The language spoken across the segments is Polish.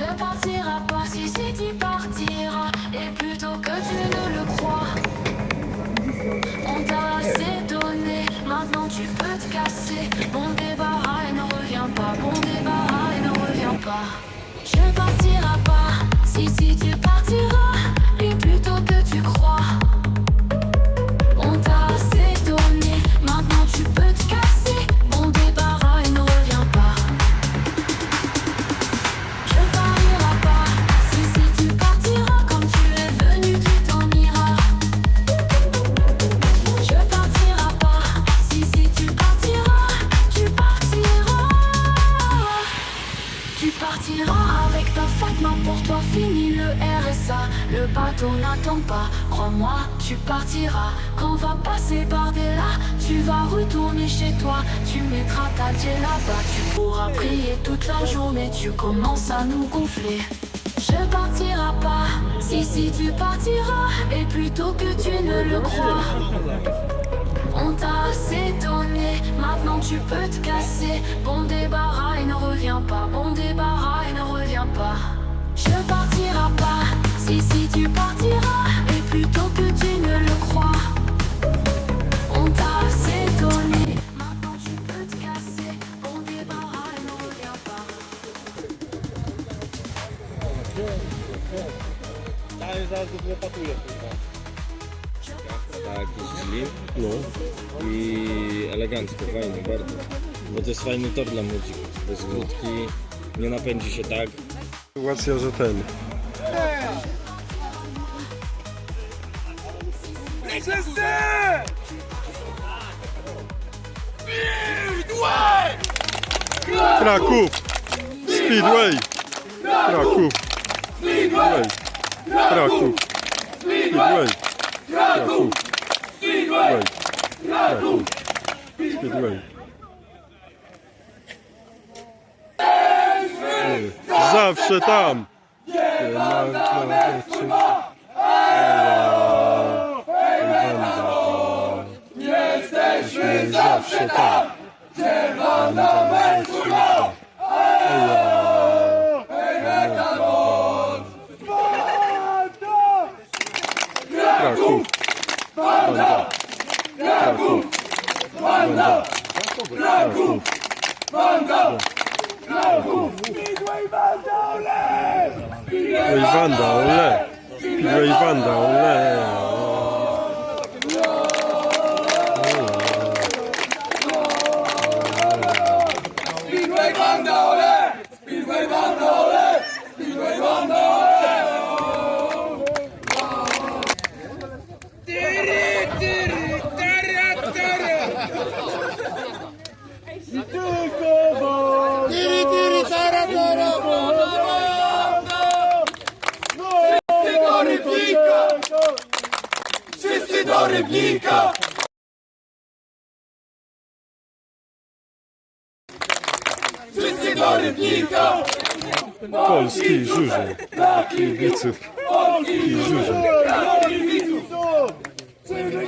Ne partira pas si si tu partiras Et plutôt que tu ne le crois. On t'a assez donné Maintenant tu peux te casser. Bon débarras et ne reviens pas Bon débarras et ne reviens pas. Je partirai pas Si si tu partiras pour toi fini le RSA. Le bateau n'attend pas, crois-moi, tu partiras. Quand va passer par des là, tu vas retourner chez toi. Tu mettras ta dieu là-bas, tu pourras prier toute la journée. Tu commences à nous gonfler. Je partirai pas, si si tu partiras, et plutôt que tu ne le crois. On t'a assez donné, maintenant tu peux te casser. Bon débarras et ne reviens pas, bon débarras et ne reviens pas. Je partirai pas, si si tu partiras, et plutôt que tu ne le crois. On t'a assez maintenant tu peux te casser. Bon débarras ne nie napędzi się tak. Sytuacja, że ten. Kraków! Speedway! Kraków! Speedway! Kraków! Speedway! Kraków! Speedway! Kraków! Speedway! Zawsze tam! Jesteśmy zawsze tam. Kraków. Banda. Kraków. Banda. Kraków. 이거입了앉 아, 원了, Speedway Wanda, ole! Polski żużel. Kibiców. I żużel. Słuchajcie,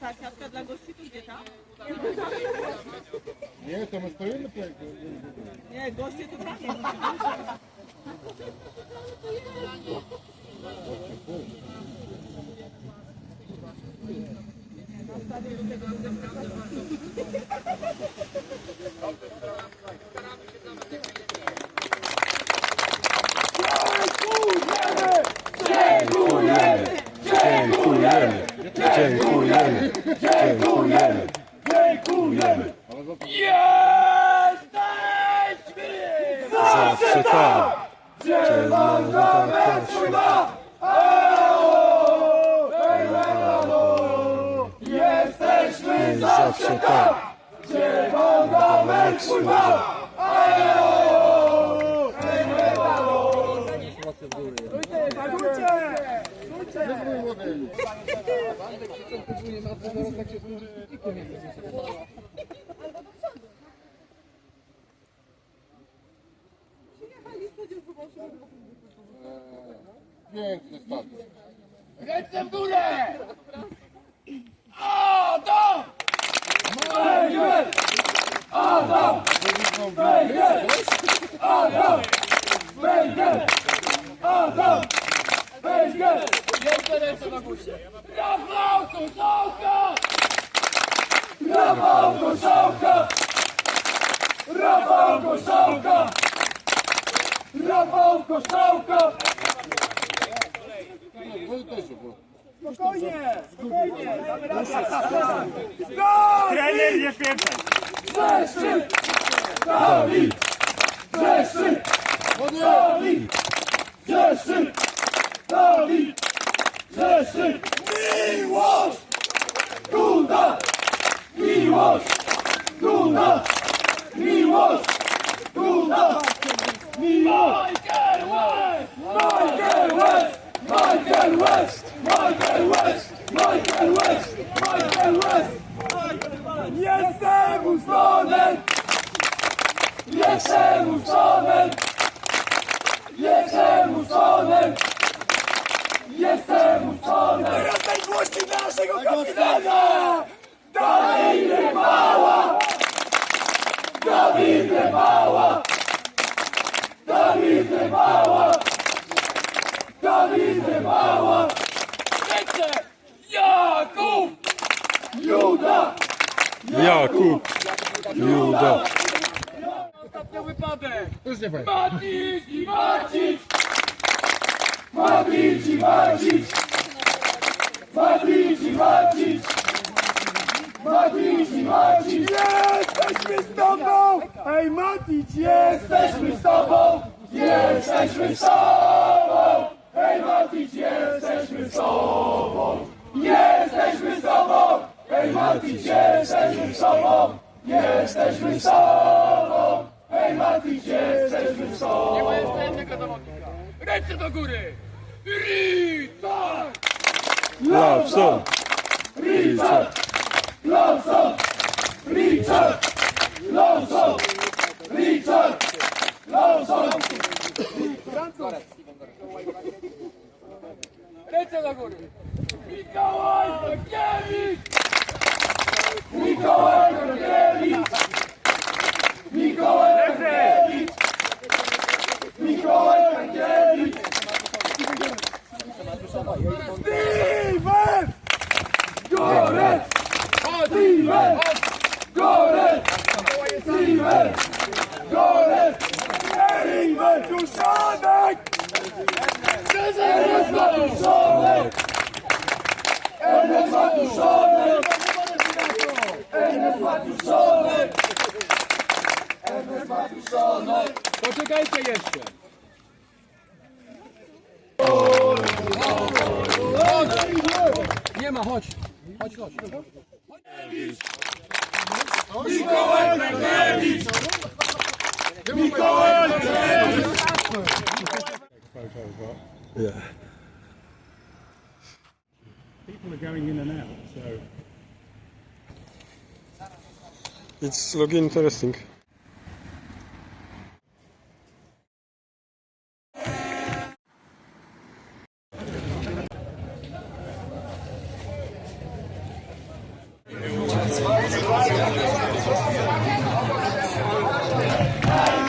Tarsiatka dla gości to gdzie tam? Nie, to my stoimy na Nie, goście to tam jest. Thank you. dziękujemy! Jesteśmy! Zawsze tam! Gdzie nam nawet swój ma! Jesteśmy zawsze tam! Gdzie nam nawet swój ma! Tak. Jak służba. Piękny start. Ręce w górę! Adam! Jeszcze ręce na górze. Rafał Koszałka! Rafał Koszałka! Rafał Koszałka! Rafał Koszałka! No też było. Dawid! Grzeszczyk! Dawid! Grzeszczyk! Dawid! Grzeszczyk! Miłość! Duda! Miłość! Duda! Miłość! Michael West! Michael West! Michael West! Michael West! Michael West! Michael West! Jestem ustonem! Jestem uczonym! Jestem uczonym! Jestem uczonym! Teraz najgłośniej naszego kapitana! Dawid Rybała! Dawid Rybała! Dawid Rybała! Dawid Rybała! Ręce! Jakub! Juda! Jakub. Juda. Ostatnio wypadek! Już nie powiem. Macić i Macić! Macić i Macić! Macić i Macić! Macić i Macić! Jesteśmy z tobą! Ej Macić, jesteśmy z tobą! Jesteśmy z tobą! Ej Macić, jesteśmy z tobą! Jesteśmy z tobą! Ej Macić, jesteśmy z tobą! Jesteśmy z tobą! Ej Macić, jesteśmy z tobą! Nie ma jeszcze jednego zawodnika! Ręce do góry! Rita! Lawson. Richard! Lawson! Richard! Lawson! Richard! Lawson! Ręce do góry! Mikołaj Tankiewicz! Mikołaj Korkiewicz! Mikołaj Korkiewicz! Mikołaj Korkiewicz! Steven! Gorec! Steven! Gorec! Steven! Gorec! Steven Duszanek! Steven Duszanek! Steven Duszanek! Matuszanek! Ernest Matuszanek! Poczekajcie jeszcze! Nie ma, chodź! Chodź, chodź! Yeah. people are going in and out, so it's looking interesting. Thank